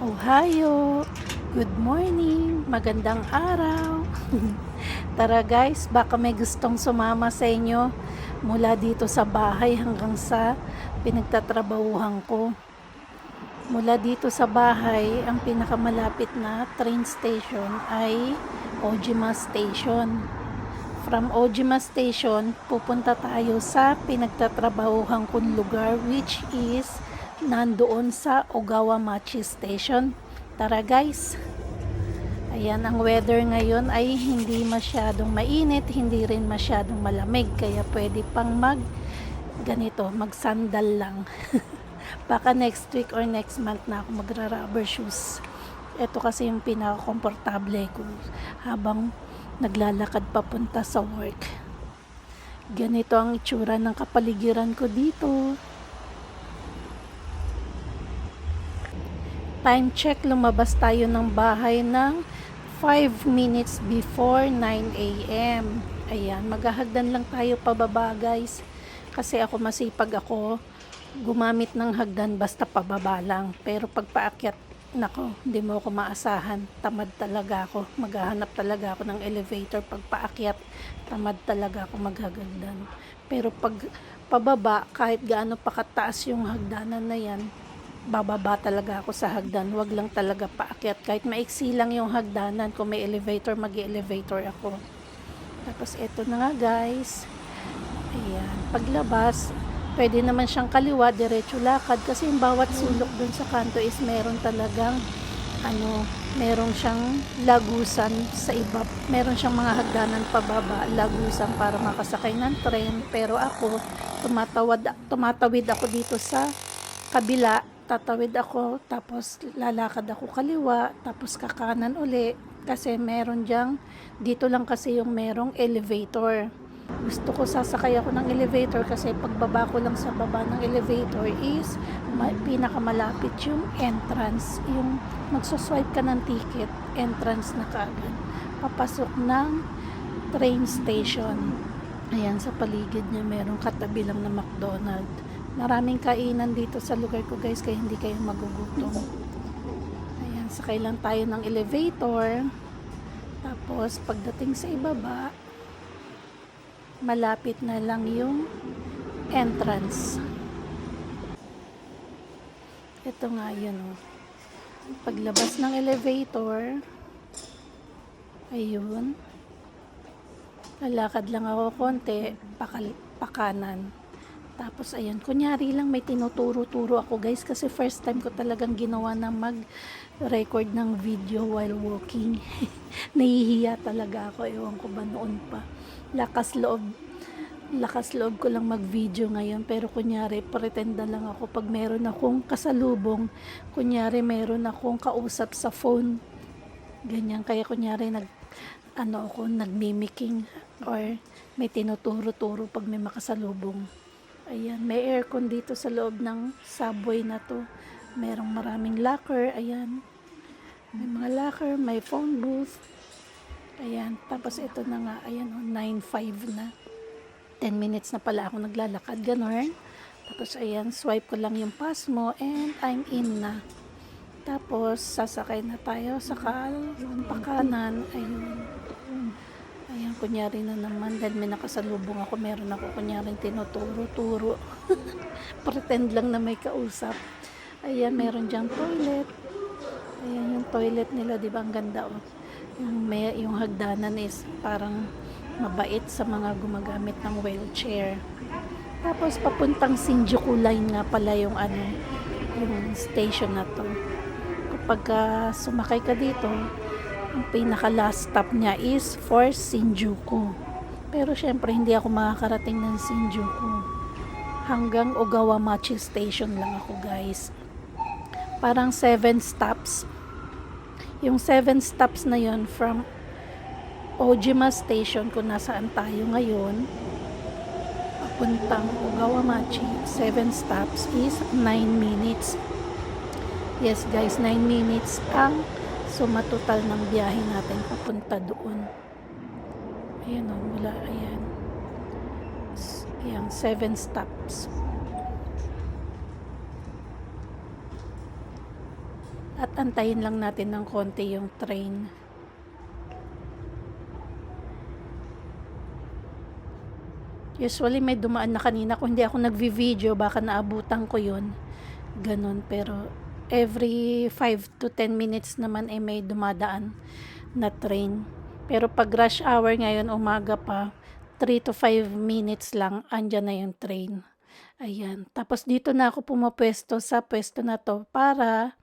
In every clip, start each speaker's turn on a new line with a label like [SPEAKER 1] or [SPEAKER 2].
[SPEAKER 1] Ohio! Good morning! Magandang araw! Tara guys, baka may gustong sumama sa inyo mula dito sa bahay hanggang sa pinagtatrabahuhan ko. Mula dito sa bahay, ang pinakamalapit na train station ay Ojima Station. From Ojima Station, pupunta tayo sa pinagtatrabahuhan kong lugar which is nandoon sa Ogawa Machi Station. Tara guys! Ayan, ang weather ngayon ay hindi masyadong mainit, hindi rin masyadong malamig. Kaya pwede pang mag ganito, mag sandal lang. Baka next week or next month na ako magra rubber shoes. Ito kasi yung pinaka-komportable ko habang naglalakad papunta sa work. Ganito ang itsura ng kapaligiran ko dito. Time check, lumabas tayo ng bahay ng 5 minutes before 9 a.m. Ayan, maghahagdan lang tayo pababa guys. Kasi ako masipag ako gumamit ng hagdan basta pababa lang. Pero pag paakyat, nako, hindi mo ako maasahan. Tamad talaga ako. Maghahanap talaga ako ng elevator. Pag paakyat, tamad talaga ako maghagdan. Pero pag pababa, kahit gaano pa kataas yung hagdanan na yan, bababa talaga ako sa hagdan. Wag lang talaga paakyat. Kahit maiksi lang yung hagdanan, kung may elevator, mag elevator ako. Tapos eto na nga guys. Ayan. Paglabas, pwede naman siyang kaliwa, diretso lakad. Kasi yung bawat sulok dun sa kanto is meron talagang ano, meron siyang lagusan sa iba. Meron siyang mga hagdanan pababa, lagusan para makasakay ng tren. Pero ako, tumatawad, tumatawid ako dito sa kabila tatawid ako, tapos lalakad ako kaliwa, tapos kakanan uli, kasi meron diyang, dito lang kasi yung merong elevator. Gusto ko sasakay ako ng elevator kasi pagbaba ko lang sa baba ng elevator is ma- pinakamalapit yung entrance. Yung magsoswipe ka ng ticket, entrance na kaagad. Papasok ng train station. Ayan, sa paligid niya merong katabi lang na McDonald's. Maraming kainan dito sa lugar ko guys kaya hindi kayo magugutom. Ayan, sakay lang tayo ng elevator. Tapos pagdating sa ibaba, malapit na lang yung entrance. Ito nga yun oh. Paglabas ng elevator, ayun, lalakad lang ako konti, pakal, pakanan. Tapos ayan, kunyari lang may tinuturo-turo ako guys kasi first time ko talagang ginawa na mag-record ng video while walking. Nahihiya talaga ako, ewan ko ba noon pa. Lakas loob, lakas loob ko lang mag-video ngayon pero kunyari pretenda lang ako pag meron akong kasalubong, kunyari meron akong kausap sa phone. Ganyan, kaya kunyari nag ano ako, nagmimicking or may tinuturo-turo pag may makasalubong. Ayan, may aircon dito sa loob ng subway na to. Merong maraming locker, ayan. May mga locker, may phone booth. Ayan, tapos ito na nga, ayan, oh, 9.5 na. 10 minutes na pala ako naglalakad, ganun. Tapos ayan, swipe ko lang yung pass mo and I'm in na. Tapos, sasakay na tayo sa kal, pakanan, ayun. Ayan, kunyari na naman, dahil may nakasalubong ako, meron ako kunyari tinuturo-turo. Pretend lang na may kausap. Ayan, meron diyang toilet. Ayan, yung toilet nila, di ba, ang ganda, oh. Yung, may, yung hagdanan is parang mabait sa mga gumagamit ng wheelchair. Tapos, papuntang Shinjuku line nga pala yung ano, yung station na to. Kapag ah, sumakay ka dito, ang pinaka last stop niya is for Shinjuku. Pero syempre hindi ako makakarating ng Shinjuku. Hanggang Ogawa Machi Station lang ako guys. Parang 7 stops. Yung 7 stops na yon from Ojima Station kung nasaan tayo ngayon papuntang Ogawa Machi 7 stops is 9 minutes yes guys 9 minutes ang suma total ng biyahe natin papunta doon ayan o mula ayan ayan 7 stops At antayin lang natin ng konti yung train. Usually may dumaan na kanina. Kung hindi ako nagvi-video, baka naabutan ko yun. Ganon. Pero every 5 to 10 minutes naman ay may dumadaan na train. Pero pag rush hour ngayon, umaga pa, 3 to 5 minutes lang, andyan na yung train. Ayan. Tapos dito na ako pumapwesto sa pwesto na to para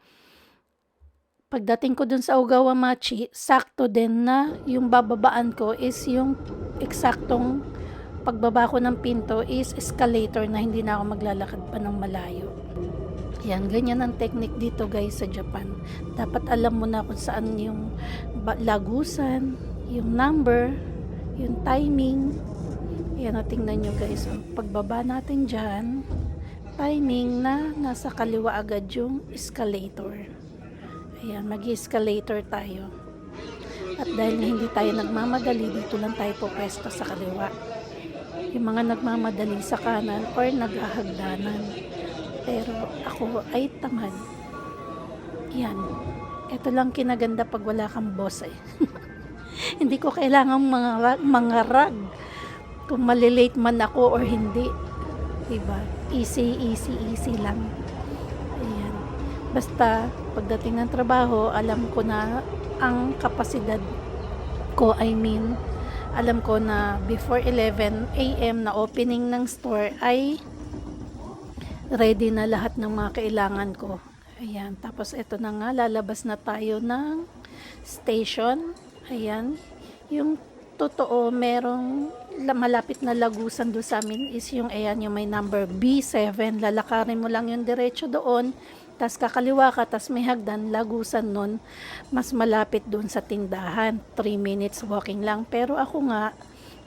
[SPEAKER 1] pagdating ko dun sa Ogawamachi, sakto din na yung bababaan ko is yung eksaktong pagbaba ko ng pinto is escalator na hindi na ako maglalakad pa ng malayo. Yan, ganyan ang technique dito guys sa Japan. Dapat alam mo na kung saan yung lagusan, yung number, yung timing. Yan, tingnan nyo guys. Pagbaba natin dyan, timing na nasa kaliwa agad yung escalator. Ayan, mag-escalator tayo. At dahil hindi tayo nagmamadali, dito lang tayo pupwesto sa kaliwa. Yung mga nagmamadali sa kanan or naghahagdanan. Pero ako ay tamad. Yan. Ito lang kinaganda pag wala kang boss eh. hindi ko kailangan mga mga rag kung malilate man ako or hindi. Diba? Easy, easy, easy lang. Ayan. Basta, pagdating ng trabaho, alam ko na ang kapasidad ko, I mean, alam ko na before 11 a.m. na opening ng store ay ready na lahat ng mga kailangan ko. Ayan, tapos ito na nga, lalabas na tayo ng station. Ayan, yung totoo, merong la- malapit na lagusan doon sa amin is yung, ayan, yung may number B7. Lalakarin mo lang yung diretso doon, tas kakaliwa ka, tas may hagdan, lagusan nun, mas malapit doon sa tindahan. 3 minutes walking lang. Pero ako nga,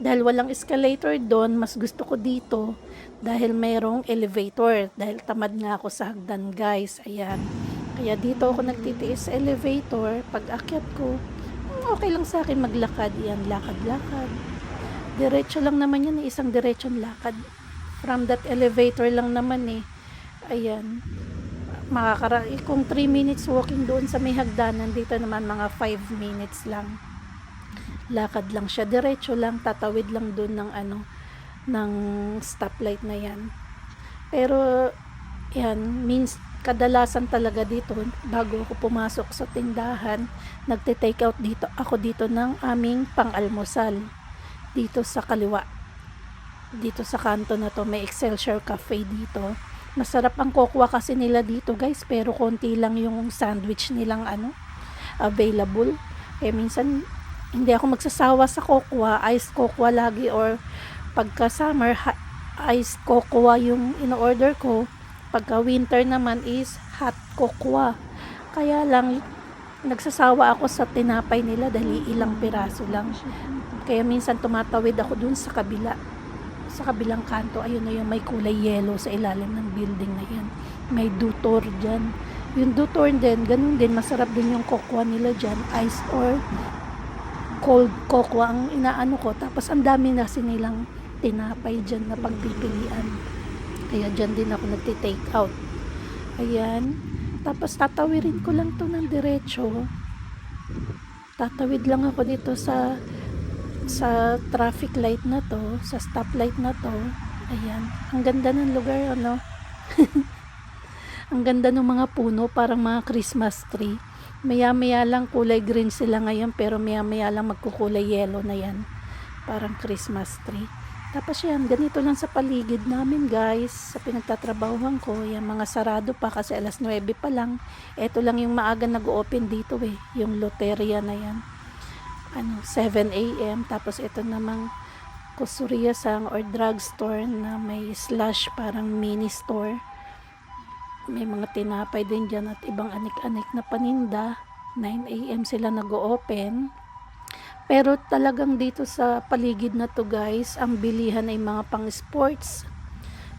[SPEAKER 1] dahil walang escalator doon, mas gusto ko dito dahil mayroong elevator. Dahil tamad nga ako sa hagdan, guys. Ayan. Kaya dito ako nagtitiis sa elevator. Pag akyat ko, hmm, okay lang sa akin maglakad. Yan, lakad-lakad. Diretso lang naman yan, eh, isang diretsong lakad. From that elevator lang naman eh. Ayan. Makakara kung 3 minutes walking doon sa may hagdanan, dito naman mga 5 minutes lang lakad lang siya. Diretso lang tatawid lang doon ng ano ng stoplight na yan. Pero yan means kadalasan talaga dito bago ako pumasok sa tindahan nagte-take out dito ako dito ng aming pang-almusal. Dito sa kaliwa. Dito sa kanto na to may Excelsior Cafe dito. Masarap ang kokwa kasi nila dito guys pero konti lang yung sandwich nilang ano available. Eh minsan hindi ako magsasawa sa kokwa, ice kokwa lagi or pagka summer ice kokwa yung in-order ko. Pagka winter naman is hot kokwa. Kaya lang nagsasawa ako sa tinapay nila dahil ilang piraso lang. Kaya minsan tumatawid ako dun sa kabila. Sa kabilang kanto, ayun na yung may kulay yellow sa ilalim ng building na yan. May dutor dyan. Yung dutor din, ganun din, masarap din yung kokwa nila dyan, ice or cold cocoa ang inaano ko. Tapos ang dami na sinilang tinapay dyan na pagpipilian. Kaya dyan din ako nagti-take out. Ayan. Tapos tatawirin ko lang to ng diretso. Tatawid lang ako dito sa sa traffic light na to, sa stoplight na to. Ayan. Ang ganda ng lugar, ano? ang ganda ng mga puno, parang mga Christmas tree. Maya-maya lang kulay green sila ngayon pero maya-maya lang magkukulay yellow na yan. Parang Christmas tree. Tapos yan, ganito lang sa paligid namin guys. Sa pinagtatrabahuhan ko, yan mga sarado pa kasi alas 9 pa lang. Ito lang yung maaga nag-open dito eh. Yung loteria na yan. Ano, 7 a.m. Tapos ito namang kusuriya sang or drugstore na may slash parang mini store may mga tinapay din dyan at ibang anik-anik na paninda. 9 a.m. sila nag-open pero talagang dito sa paligid na to guys ang bilihan ay mga pang sports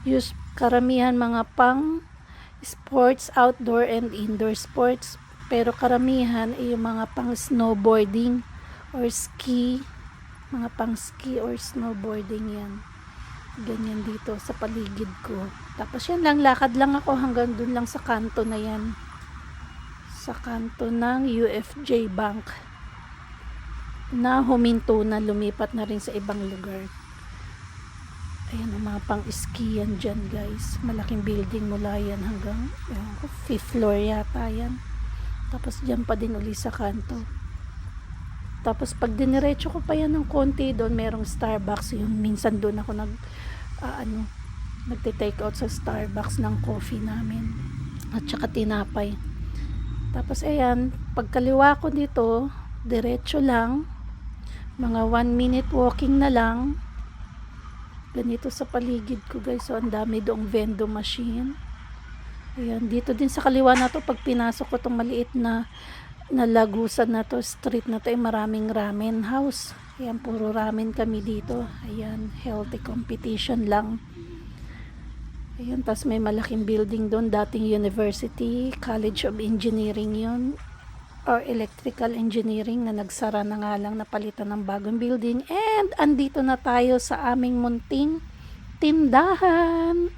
[SPEAKER 1] use karamihan mga pang sports outdoor and indoor sports. Pero karamihan ay yung mga pang snowboarding or ski. Mga pang ski or snowboarding yan ganyan dito sa paligid ko tapos yan lang lakad lang ako hanggang dun lang sa kanto na yan sa kanto ng UFJ Bank na huminto na lumipat na rin sa ibang lugar. Ayan ang mga pang-skian dyan guys. Malaking building mula yan hanggang ewan ko, fifth floor yata yan. Tapos dyan pa din uli sa kanto. Tapos pag diniretso ko pa yan ng konti doon, merong Starbucks. Yung minsan doon ako nag, ah, ano, nagte-take out sa Starbucks ng coffee namin. At saka tinapay. Tapos ayan, pagkaliwa ko dito, diretso lang. Mga one minute walking na lang. Ganito sa paligid ko guys. So, ang dami doong vendo machine. Ayan, dito din sa kaliwa na to, pag pinasok ko tong maliit na na lagusan na to, street na to, ay maraming ramen house. Ayan, puro ramen kami dito. Ayan, healthy competition lang. Ayan, tas may malaking building doon, dating university, College of Engineering yun, or Electrical Engineering na nagsara na nga lang napalitan ng bagong building. And andito na tayo sa aming munting tindahan.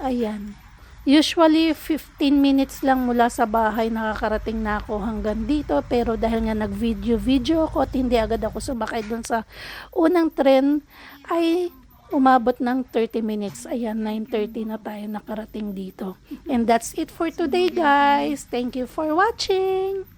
[SPEAKER 1] Ayan. Usually, 15 minutes lang mula sa bahay nakakarating na ako hanggang dito. Pero dahil nga nag-video-video ako at hindi agad ako sumakay doon sa unang tren, ay umabot ng 30 minutes. Ayan, 9.30 na tayo nakarating dito. And that's it for today, guys. Thank you for watching.